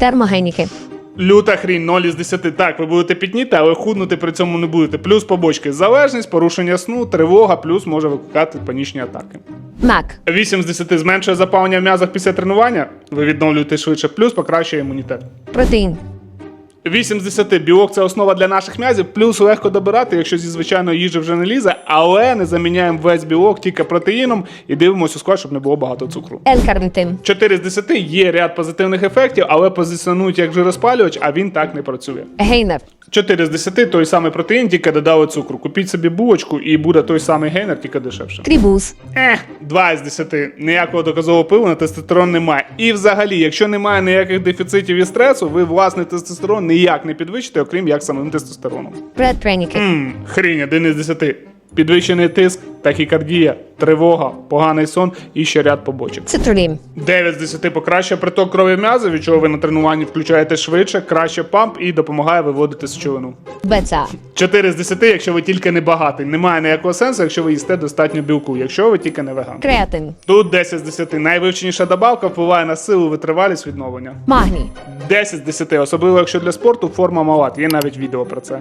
Термогеніки. Люта хрінь 0 із 10. Так, ви будете пітніти, але худнути при цьому не будете. Плюс побочки залежність, порушення сну, тривога, плюс може викликати панічні атаки. Мак. 8 з 10 зменшує запалення в м'язах після тренування. Ви відновлюєте швидше, плюс покращує імунітет. Протеїн. 8 з 10 білок це основа для наших м'язів, плюс легко добирати, якщо зі звичайної їжі вже не лізе, але не заміняємо весь білок тільки протеїном і дивимося склад, щоб не було багато цукру. L-карнитин. 4 з 10 є ряд позитивних ефектів, але позиціонують як жироспалювач, а він так не працює. Гейнер. 4 з 10 той самий протеїн, тільки додали цукру. Купіть собі булочку і буде той самий гейнер, тільки дешевше. Трібуз. Е, 2 з 10. Ніякого доказового пилу на тестостерон немає. І взагалі, якщо немає ніяких дефіцитів і стресу, ви власний тестостерон ніяк не підвищите, окрім як самим тестостероном. Бред Ммм, хрінь, 1 із 10. Підвищений тиск, тахікардія, тривога, поганий сон і ще ряд побочок. Цитрулін. 9 з 10 покращує приток крові в м'язи, від чого ви на тренуванні включаєте швидше, краще памп і допомагає виводити сечовину. БЦА. 4 з 10, якщо ви тільки не багатий. Немає ніякого сенсу, якщо ви їсте достатньо білку, якщо ви тільки не веган. Креатин. Тут 10 з 10. Найвивченіша добавка впливає на силу, витривалість, відновлення. Магній. 10 з 10, особливо якщо для спорту форма малат. Є навіть відео про це.